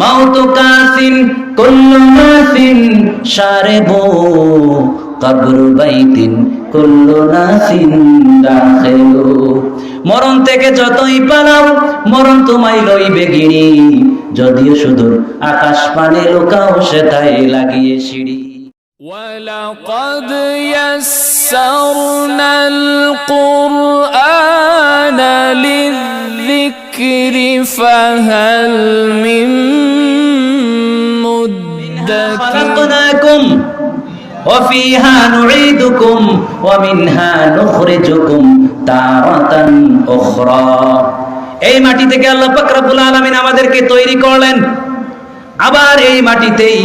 মাউত Kachin কুল্লু নাসিন শারিবু কবর বাইতিন কুল্লু নাসিন দাখিলু মরণ থেকে যতই পালাও মরণ তোমায় লইবে গিরি যদিও শুধু আকাশ পানে লুকাও সেটাই লাগিয়ে সিঁড়ি ولقد يسرنا القرآن للذكر فهل من مدكر خلقناكم وفيها نعيدكم ومنها نخرجكم تارة أخرى এই মাটি থেকে আল্লাহ পাক রব্বুল আলামিন আমাদেরকে তৈরি করলেন আবার এই মাটিতেই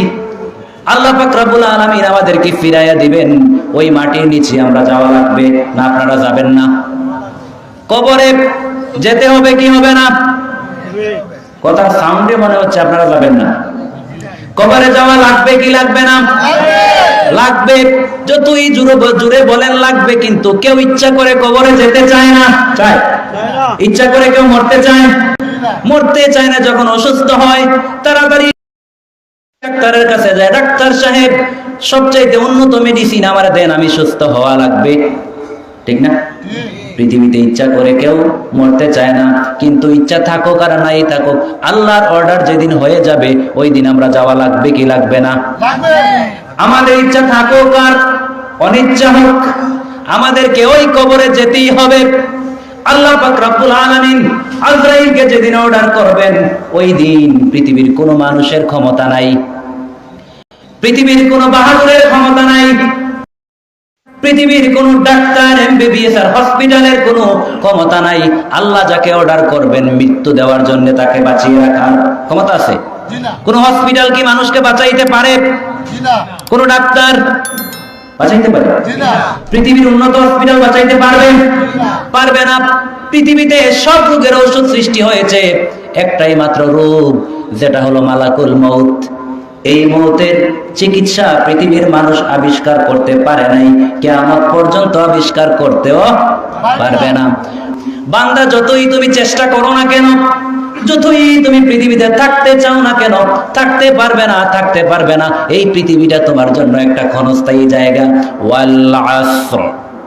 আল্লাহ পাক রব্বুল আলামিন আমাদেরকে ফিরাইয়া দিবেন ওই মাটির নিচে আমরা যাওয়া লাগবে না আপনারা যাবেন না কবরে যেতে হবে কি হবে না? কথার সাউন্ডে মনে হচ্ছে আপনারা যাবেন না। কবরে যাওয়া লাগবে কি লাগবে না? লাগবে। যতই জুড়ে জুড়ে বলেন লাগবে, কিন্তু কেউ ইচ্ছা করে কবরে যেতে চায় না। চায়? ইচ্ছা করে কেউ মরতে চায়? মরতে চায় না, যখন অসুস্থ হয়, তাড়াতাড়ি ডাক্তারের কাছে যায়। ডাক্তার সাহেব, সবচাইতে উন্নত মেডিসিন আমার দেন, আমি সুস্থ হওয়া লাগবে। ঠিক না? পৃথিবীতে ইচ্ছা করে কেউ মরতে চায় না কিন্তু ইচ্ছা থাকুক আর নাই থাকুক আল্লাহর অর্ডার যেদিন হয়ে যাবে ওই দিন আমরা যাওয়া লাগবে কি লাগবে না? আমাদের ইচ্ছা থাকুক আর অনিচ্ছা হোক আমাদেরকে ওই কবরে যেতেই হবে। আল্লাহ পাক রব্বুল আলামিন আজরাইলকে যেদিন অর্ডার করবেন ওই দিন পৃথিবীর কোনো মানুষের ক্ষমতা নাই। পৃথিবীর কোনো বাহাদুরের ক্ষমতা নাই। পৃথিবীর কোন ডাক্তার এমবিবিএস আর হসপিটালের কোনো ক্ষমতা নাই। আল্লাহ যাকে অর্ডার করবেন মৃত্যু দেওয়ার জন্য তাকে বাঁচিয়ে রাখার ক্ষমতা আছে। কোন হসপিটাল কি মানুষকে বাঁচাইতে পারে? কোন ডাক্তার বাঁচাইতে পারে? পৃথিবীর উন্নত হসপিটাল বাঁচাইতে পারবে? পারবে না। পৃথিবীতে সব রোগের ঔষধ সৃষ্টি হয়েছে। একটাই মাত্র রোগ যেটা হলো মালাকুল মৌত এই মৌতের চিকিৎসা পৃথিবীর মানুষ আবিষ্কার করতে পারে নাই, কেয়ামত পর্যন্ত আবিষ্কার করতেও পারবে না। বান্দা, যতই তুমি চেষ্টা করো না কেন, যতই তুমি পৃথিবীতে থাকতে চাও না কেন, থাকতে পারবে না, থাকতে পারবে না, এই পৃথিবীটা তোমার জন্য একটা ক্ষণস্থায়ী জায়গা। ওয়াল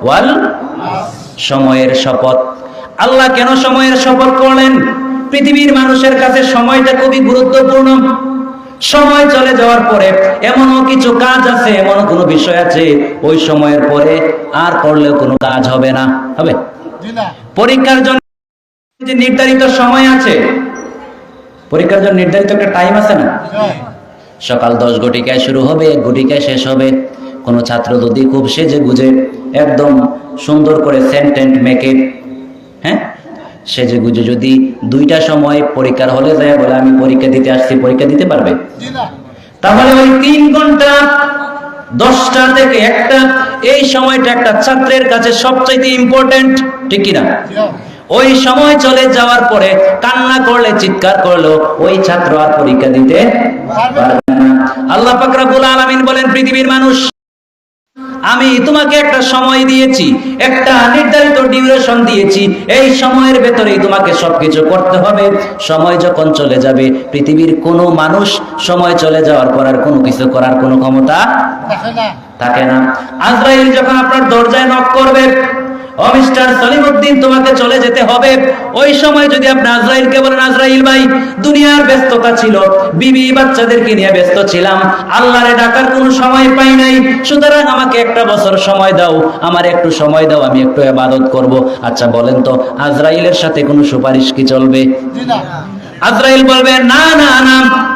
ওয়াল সময়ের শপথ। আল্লাহ কেন সময়ের শপথ করলেন? পৃথিবীর মানুষের কাছে সময়টা খুবই গুরুত্বপূর্ণ। সময় চলে যাওয়ার পরে এমনও কিছু কাজ আছে এমনও কোনো বিষয় আছে ওই সময়ের পরে আর করলেও কোনো কাজ হবে না। হবে? পরীক্ষার জন্য যে নির্ধারিত সময় আছে পরীক্ষার জন্য নির্ধারিত একটা টাইম আছে না? সকাল দশ ঘটিকায় শুরু হবে এক ঘটিকায় শেষ হবে। কোনো ছাত্র যদি খুব সেজে গুজে একদম সুন্দর করে সেন্টেন্ট মেকে হ্যাঁ? সেজে গুজে যদি দুইটা সময় পরীক্ষার হলে যায় বলে আমি পরীক্ষা দিতে আসছি পরীক্ষা দিতে পারবে? তাহলে ওই তিন ঘণ্টা দশটা থেকে একটা এই সময়টা একটা ছাত্রের কাছে সবচাইতে ইম্পর্টেন্ট ঠিক কিনা ওই সময় চলে যাওয়ার পরে কান্না করলে চিৎকার করল ওই ছাত্র আর পরীক্ষা দিতে পারবে না। আল্লাহ পাক রব্বুল আলামিন বলেন পৃথিবীর মানুষ আমি তোমাকে একটা সময় দিয়েছি একটা নির্ধারিত ডিউরেশন দিয়েছি এই সময়ের ভেতরেই তোমাকে সবকিছু করতে হবে। সময় যখন চলে যাবে পৃথিবীর কোনো মানুষ সময় চলে যাওয়ার পর আর কোনো কিছু করার কোনো ক্ষমতা থাকে না। আজরাইল যখন আপনার দরজায় নক করবে ও একটা বছর সময় দাও। আমার একটু সময় দাও, আমি একটু ইবাদত করব। আচ্ছা বলেন তো, আজরাইলের সাথে কোনো সুপারিশ কি চলবে? আজরাইল বলবে, না না না।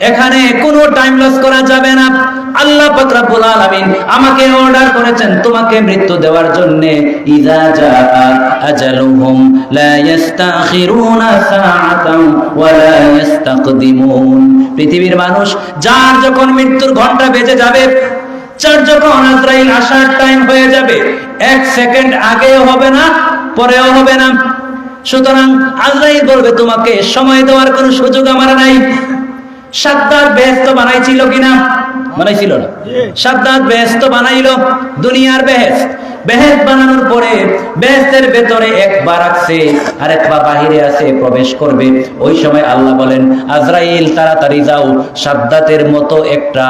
এখানে কোনো টাইম লস করা যাবে না। আল্লাহ পাক রব্বুল আলামিন আমাকে অর্ডার করেছেন তোমাকে মৃত্যু দেওয়ার জন্য ইজা জা আজালুহুম লা ইস্তাখিরুনা সাআতান ওয়া ইস্তাকদিমুন। পৃথিবীর মানুষ, যার যখন মৃত্যুর ঘণ্টা বেজে যাবে, যার যখন আজরাইল আসার টাইম হয়ে যাবে, এক সেকেন্ড আগেও হবে না, পরেও হবে না। সুতরাং আজরাইল বলবে, তোমাকে সময় দেওয়ার কোনো সুযোগ আমার নাই। সাদ্দাত বেহেস্ত বানাইছিল কিনা? বানাইছিল না। সাদ্দাত বেহেস্ত বানাইলো, দুনিয়ার বেহেস্ত বেহেস্ত বানানোর পরে বেহেস্তের ভেতরে একবার রাখছে আর একবার বাহিরে আছে প্রবেশ করবে। ওই সময় আল্লাহ বলেন, আজরাইল, তাড়াতাড়ি যাও। সাদ্দাতের মতো একটা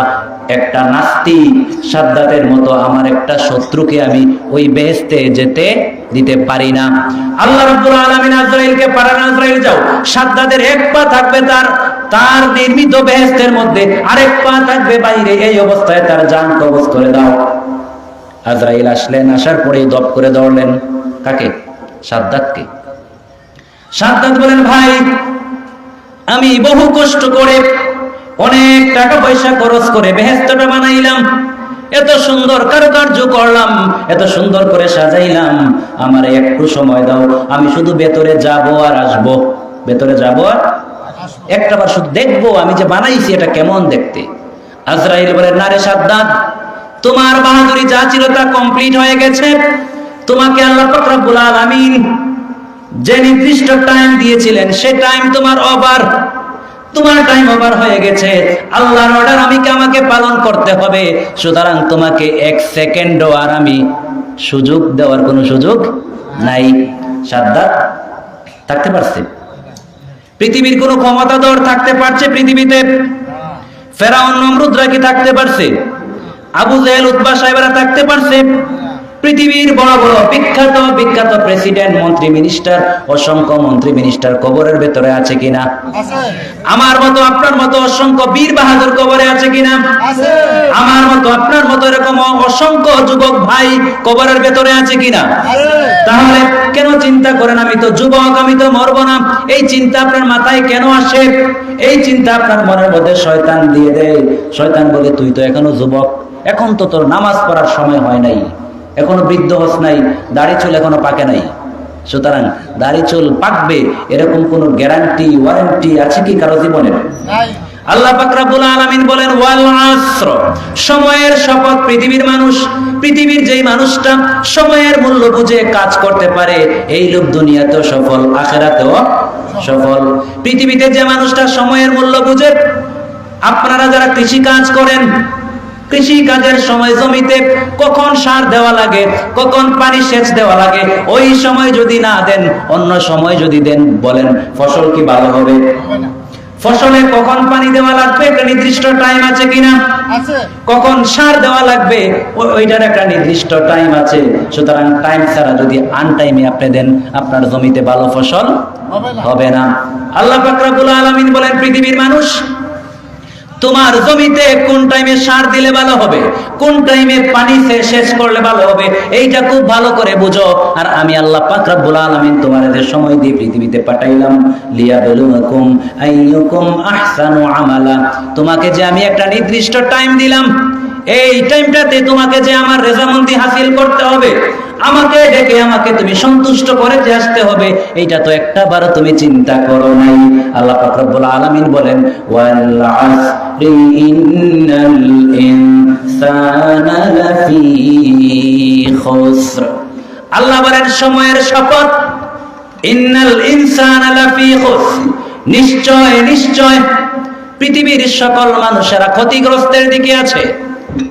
একটা নাস্তিক সাদ্দাতের মতো আমার একটা শত্রুকে আমি ওই বেহেস্তে যেতে দিতে পারি না। আল্লাহ রাব্বুল আলামিন আজরাইলকে পাঠান আজরাইল যাও। সাদ্দাতের এক পা থাকবে তার তার নির্মিত বেহেস্তের মধ্যে আরেক পা থাকবে বাইরে, এই অবস্থায় তার জান কবজ করে দাও। আজরাইল আসলেন, আসার পরে দপ করে দৌড়লেন। কাকে? সাদ্দাতকে সাদ্দাত বলেন, ভাই, আমি বহু কষ্ট করে অনেক টাকা পয়সা খরচ করে বেহেস্তটা বানাইলাম। এত সুন্দর কারুকার্য করলাম, এত সুন্দর করে সাজাইলাম। আমার একটু সময় দাও, আমি শুধু ভেতরে যাব আর আসব। ভেতরে যাব আর একটা বার শুধু দেখব, আমি যে বানাইছি এটা কেমন দেখতে? আজরাইল বলে নারে সাদ্দাত, তোমার বাহাদুরি যা ছিল তা কমপ্লিট হয়ে গেছে। তোমাকে আল্লাহ পাক রব্বুল আলামিন যে নির্দিষ্ট টাইম দিয়েছিলেন, সে টাইম তোমার ওভার তোমার টাইম ওভার হয়ে গেছে। আল্লাহর অর্ডার আমি আমাকে পালন করতে হবে। সুতরাং তোমাকে এক সেকেন্ডও আর আমি সুযোগ দেওয়ার কোনো সুযোগ নাই। সাদ্দাত, থাকতে পারছে? পৃথিবীর কোনো ক্ষমতাধর থাকতে পারছে পৃথিবীতে? ফেরাউন নমরুদরা কি থাকতে পারছে? আবু জাহেল উৎবা সাহেবরা থাকতে পারছে? পৃথিবীর বড় বড় বিখ্যাত বিখ্যাত প্রেসিডেন্ট মন্ত্রী মিনিস্টার অসংখ্য মন্ত্রী মিনিস্টার কবরের ভেতরে আছে কিনা? আমার মতো আপনার মতো অসংখ্য বীর বাহাদুর কবরে আছে কিনা? আমার মতো আপনার মতো এরকম অসংখ্য যুবক ভাই কবরের ভেতরে আছে কিনা? তাহলে কেন চিন্তা করেন আমি তো যুবক, আমি তো মরবো না? এই চিন্তা আপনার মাথায় কেন আসে? এই চিন্তা আপনার মনের মধ্যে শয়তান দিয়ে দেয়। শয়তান বলে, তুই তো এখনও যুবক, এখন তো তোর নামাজ পড়ার সময় হয় নাই। এখনও বৃদ্ধ হস নাই, দাড়ি চুল এখনও পাকে নাই। সুতরাং দাড়ি চুল পাকবে এরকম কোনো গ্যারান্টি ওয়ারেন্টি আছে কি কারও জীবনের? আল্লাহ পাক রব্বুল আলামিন বলেন, ওয়াল আসর সময়ের শপথ পৃথিবীর মানুষ, পৃথিবীর যেই মানুষটা সময়ের মূল্য বুঝে কাজ করতে পারে, এই লোক দুনিয়াতেও সফল, আখেরাতেও সফল। পৃথিবীতে যে মানুষটা সময়ের মূল্য বুঝে, আপনারা যারা কৃষি কাজ করেন কৃষি কাজের সময় জমিতে কখন সার দেওয়া লাগে, কখন পানি সেচ দেওয়া লাগে, ওই সময় যদি না দেন, অন্য সময় যদি দেন, বলেন, ফসল কি ভালো হবে? ফসলে কখন পানি দেওয়া লাগবে? একটা নির্দিষ্ট টাইম আছে কিনা? কখন সার দেওয়া লাগবে? ওইটার একটা নির্দিষ্ট টাইম আছে। সুতরাং টাইম ছাড়া যদি আন টাইমে আপনি দেন আপনার জমিতে ভালো ফসল হবে না। আল্লাহ ফাকরাবুল আলমিন আলামিন বলেন পৃথিবীর মানুষ তোমার জমিতে কোন টাইমে সার দিলে ভালো হবে? কোন টাইমে পানি শেষ করলে ভালো হবে? এইটা খুব ভালো করে বুঝো। আর আমি আল্লাহ পাক রব্বুল আলামিন তোমার এদের সময় দিয়ে পৃথিবীতে পাঠাইলাম লিয়াবলুকুম আইয়ুকুম আহসানু আমালা। তোমাকে যে আমি একটা নির্দিষ্ট টাইম দিলাম, এই টাইমটাতে তোমাকে যে আমার রেজামন্দি হাসিল করতে হবে আমাকে ডেকে আমাকে তুমি সন্তুষ্ট করে যে আসতে হবে, এইটা তো একটা বারো তুমি চিন্তা করো নাই। আল্লাহ পাক রব্বুল আলামিন বলেন আল্লাহ বলেন, সময়ের শপথ, ইন্নাল ইনসানা নিশ্চয় নিশ্চয়, পৃথিবীর সকল মানুষেরা ক্ষতিগ্রস্তের দিকে আছে।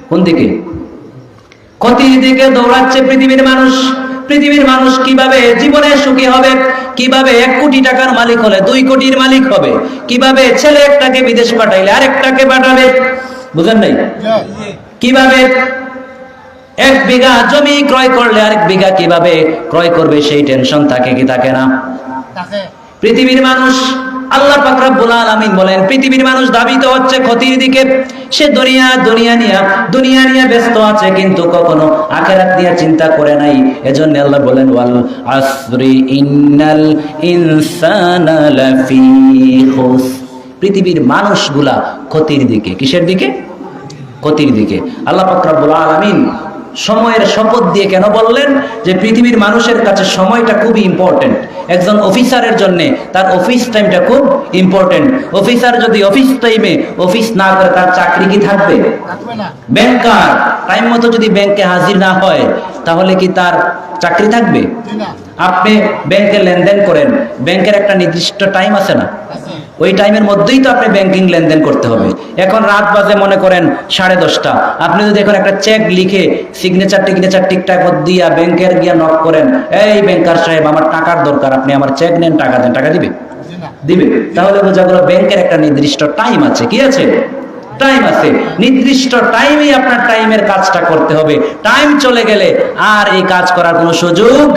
কোন দিকে? ক্ষতির দিকে দৌড়াচ্ছে পৃথিবীর মানুষ। পৃথিবীর মানুষ কীভাবে জীবনে সুখী হবে? কীভাবে এক কোটি টাকার মালিক হলে দুই কোটির মালিক হবে? কীভাবে ছেলে একটাকে বিদেশ পাঠাইলে আরেকটাকে পাঠাবে? বুঝেন নাই? কীভাবে এক বিঘা জমি ক্রয় করলে আরেক বিঘা কীভাবে ক্রয় করবে সেই টেনশন থাকে কি থাকে না? পৃথিবীর মানুষ আল্লাহ পাক রব্বুল আলামিন বলেন, পৃথিবীর মানুষ দাবিত হচ্ছে ক্ষতির দিকে। সে দুনিয়া দুনিয়া নিয়া, দুনিয়া নিয়ে ব্যস্ত আছে, কিন্তু কখনো আখেরাত নিয়ে চিন্তা করে নাই। এজন্য আল্লাহ বলেন, ওয়াল আসরি ইন্নাল ইনসানা লাফি খুস পৃথিবীর মানুষগুলা ক্ষতির দিকে, কিসের দিকে? ক্ষতির দিকে। আল্লাহ পাক রব্বুল আলামিন সময়ের শপথ দিয়ে কেন বললেন? যে পৃথিবীর মানুষের কাছে সময়টা খুবই ইম্পর্টেন্ট একজন অফিসারের জন্য তার অফিস টাইমটা খুব ইম্পর্টেন্ট অফিসার যদি অফিস টাইমে অফিস না করে তার চাকরি কি থাকবে? ব্যাংকার টাইম মতো যদি ব্যাংকে হাজির না হয় তাহলে কি তার চাকরি থাকবে? আপনি ব্যাংকে লেনদেন করেন ব্যাংকের একটা নির্দিষ্ট টাইম আছে না? ওই টাইমের মধ্যেই তো আপনি ব্যাংকিং লেনদেন করতে হবে। এখন রাত বাজে মনে করেন সাড়ে দশটা। আপনি যদি এখন একটা চেক লিখে সিগনেচার টিগনেচার ঠিকঠাক দিয়া ব্যাংকের গিয়া নক করেন এই ব্যাংকার সাহেব আমার টাকার দরকার আপনি আমার চেক নেন টাকা দেন। টাকা দিবে? দিবে। তাহলে বোঝা গেল ব্যাংকের একটা নির্দিষ্ট টাইম আছে কি আছে? টাইম আছে। নির্দিষ্ট টাইমেই আপনার টাইমের কাজটা করতে হবে। টাইম চলে গেলে আর এই কাজ করার কোনো সুযোগ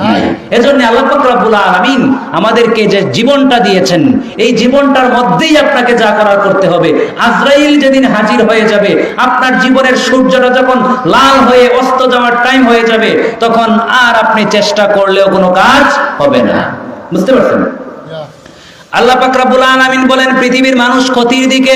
নাই। এজন্য আল্লাহ পাক রব্বুল আলামিন আমাদেরকে যে জীবনটা দিয়েছেন এই জীবনটার মধ্যেই আপনাকে যা করার করতে হবে। আজরাইল যেদিন হাজির হয়ে যাবে আপনার জীবনের সূর্যটা যখন লাল হয়ে অস্ত যাওয়ার টাইম হয়ে যাবে তখন আর আপনি চেষ্টা করলেও কোনো কাজ হবে না। বুঝতে পারছেন? আল্লাহ পাক রব্বুল আলামিন বলেন পৃথিবীর মানুষ ক্ষতির দিকে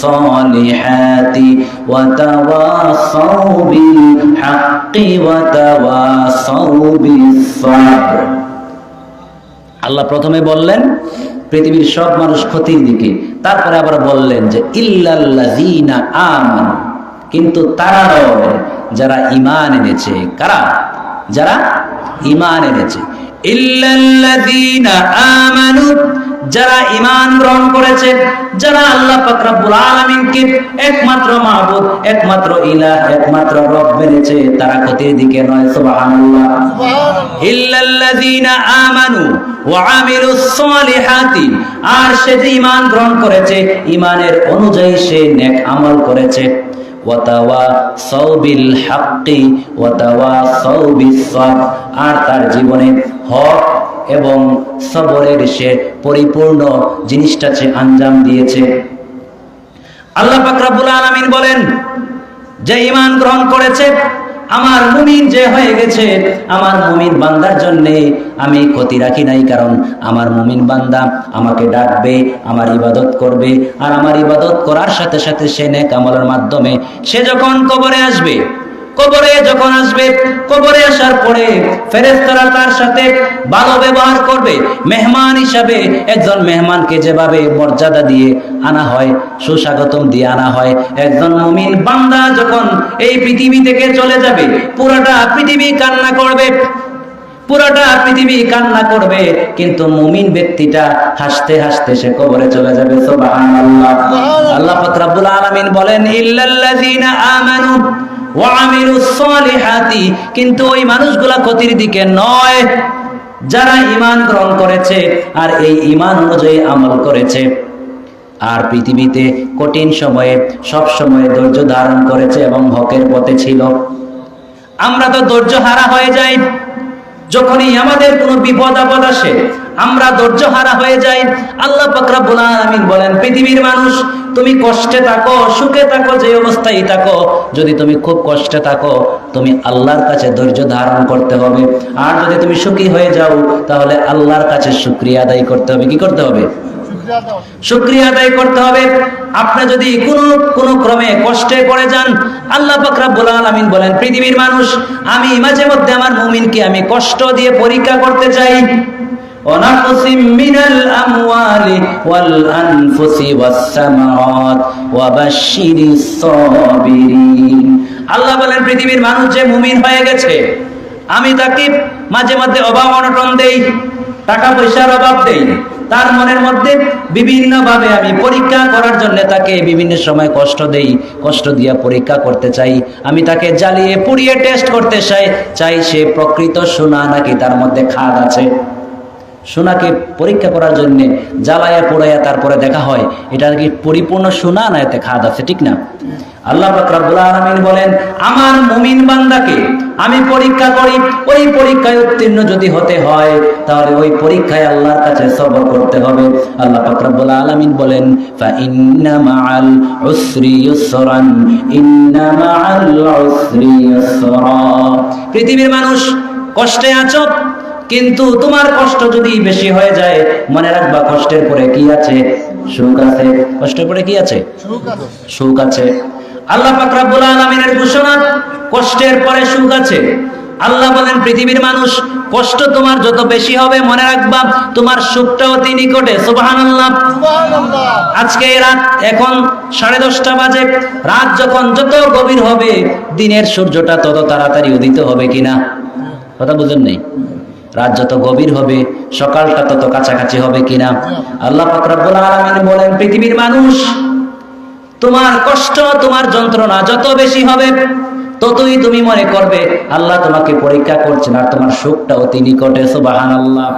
সালিহাতি ওয়া তাওয়াসাউ বিল হাক্কি ওয়া তাওয়াসাউ বিস সাবর আল্লাহ প্রথমে বললেন, পৃথিবীর সব মানুষ ক্ষতির দিকে। তারপরে আবার বললেন যে, ইল্লাল্লাযীনা আমানু। কিন্তু তারা যারা ঈমান এনেছে। কারা? যারা? ঈমান এনেছে। যারা ঈমান গ্রহণ করেছে যারা আল্লাহ পাক রব্বুল আলামিনকে একমাত্র মাবুদ একমাত্র ইলা একমাত্র রব মেনেছে তারা ক্ষতির দিকে নয় সুবহানাল্লাহ। ইল্লাল্লাযীনা আমানু ওয়া আমিলুস সালিহাতি আর সে যে ঈমান গ্রহণ করেছে ঈমানের অনুযায়ী সে নেক আমল করেছে। ওয়াতাওয়াসাউ বিল হাক্কি ওয়াতাওয়াসাউ বিস সাবর আর তার জীবনে হক এবং সবরের সে পরিপূর্ণ জিনিসটা সে আঞ্জাম দিয়েছে। আল্লাহ পাক রব্বুল আলামিন বলেন, যে ইমান গ্রহণ করেছে, আমার মুমিন যে হয়ে গেছে, আমার মুমিন বান্দার জন্য আমি ক্ষতি রাখি নাই, কারণ আমার মুমিন বান্দা আমাকে ডাকবে, আমার ইবাদত করবে, আর আমার ইবাদত করার সাথে সাথে সে নেক আমলের মাধ্যমে সে যখন কবরে আসবে কবরে যখন আসবে কবরে আসার পরে ফেরেশতারা তার সাথে ভালো ব্যবহার করবে। মেহমান হিসাবে একজন মেহমানকে যেভাবে মর্যাদা দিয়ে আনা হয় সুস্বাগতম দিয়ে আনা হয় একজন মুমিন বান্দা যখন এই পৃথিবী থেকে চলে যাবে পুরোটা পৃথিবী কান্না করবে। পুরোটা পৃথিবী কান্না করবে কিন্তু মুমিন ব্যক্তিটা হাসতে হাসতে সে কবরে চলে যাবে। সুবহানাল্লাহ। আল্লাহ পাক রব্বুল আলামিন বলেন ইল্লাল্লাযীনা আমানু কিন্তু ওই মানুষগুলা ক্ষতির দিকে নয়। যারা ইমান গ্রহণ করেছে আর এই ইমান অনুযায়ী আমল করেছে। আর পৃথিবীতে কঠিন সময়ে, সব সময়ে ধৈর্য ধারণ করেছে এবং হকের পথে ছিল। আমরা তো ধৈর্য হারা হয়ে যাই। যখনই আমাদের কোনো বিপদ আপদ আসে, আমরা ধৈর্য হারা হয়ে যাই। আল্লাহ পাকরাবুল আলামিন বলেন, পৃথিবীর মানুষ, তুমি কষ্টে থাকো, সুখে থাকো, যে অবস্থায় থাকো। যদি তুমি খুব কষ্টে থাকো, তুমি আল্লাহর কাছে ধৈর্য ধারণ করতে হবে। আর যদি তুমি সুখী হয়ে যাও, তাহলে আল্লাহর কাছে সুক্রিয়া আদায় করতে হবে। কি করতে হবে? শুক্রিয়া আদায় করতে হবে আপনি যদি কোনো কোনো ক্রমে কষ্টে পড়ে যান আল্লাহ পাক রব্বুল আলামিন বলেন পৃথিবীর মানুষ আমি মাঝে মধ্যে আমার মুমিনকে আমি কষ্ট দিয়ে পরীক্ষা করতে চাই ونقص من الأموال والأنفس والثمرات وبشر الصابرين আল্লাহ বলেন পৃথিবীর মানুষ যে মুমিন হয়ে গেছে আমি তাকে মাঝে মধ্যে অভাব অনটন দেই টাকা পয়সার অভাব দেই তার মনের মধ্যে বিভিন্নভাবে আমি পরীক্ষা করার জন্য তাকে বিভিন্ন সময় কষ্ট দেই, কষ্ট দিয়া পরীক্ষা করতে চাই। আমি তাকে জ্বালিয়ে পুড়িয়ে টেস্ট করতে চাই চাই সে প্রকৃত সোনা নাকি তার মধ্যে খাদ আছে। সোনাকে পরীক্ষা করার জন্য জ্বালায়া পোড়াইয়া তারপরে দেখা হয়। এটা কি পরিপূর্ণ সোনা না এতে খাদ আছে? ঠিক না? আল্লাহ আলামিন বলেন, আমার মুমিন বান্দাকে আমি পরীক্ষা করি। ওই পরীক্ষায় উত্তীর্ণ যদি হতে হয়, তাহলে ওই পরীক্ষায় আল্লাহর কাছে সবর করতে হবে। আল্লাহ পাক রব্বুল আলামিন বলেন পৃথিবীর মানুষ কষ্টে আছো কিন্তু তোমার কষ্ট যদি বেশি হয়ে যায় মনে রাখবা কষ্টের পরে কি আছে? সুখ আছে। কষ্টের পরে কি আছে? সুখ আছে। আল্লাহ পাক রব্বুল আলামিনের ঘোষণা কষ্টের পরে সুখ আছে। আল্লাহ বলেন পৃথিবীর মানুষ কষ্ট তোমার যত বেশি হবে মনে রাখবা তোমার সুখটাও অতি নিকটে। আজকে রাত এখন সাড়ে দশটা বাজে। রাত যখন যত গভীর হবে দিনের সূর্যটা তত তাড়াতাড়ি উদিত হবে কিনা? কথা বুঝেন নেই? রাত যত গভীর হবে, সকালটা তত কাছাকাছি হবে কিনা? আল্লাহ পাক আলমিন বলেন, পৃথিবীর মানুষ, তোমার কষ্ট, তোমার যন্ত্রণা যত বেশি হবে, ততই তুমি মনে করবে, আল্লাহ তোমাকে পরীক্ষা করছেন আর তোমার সুখটাও তিনি নিকটে সুবাহান আল্লাহ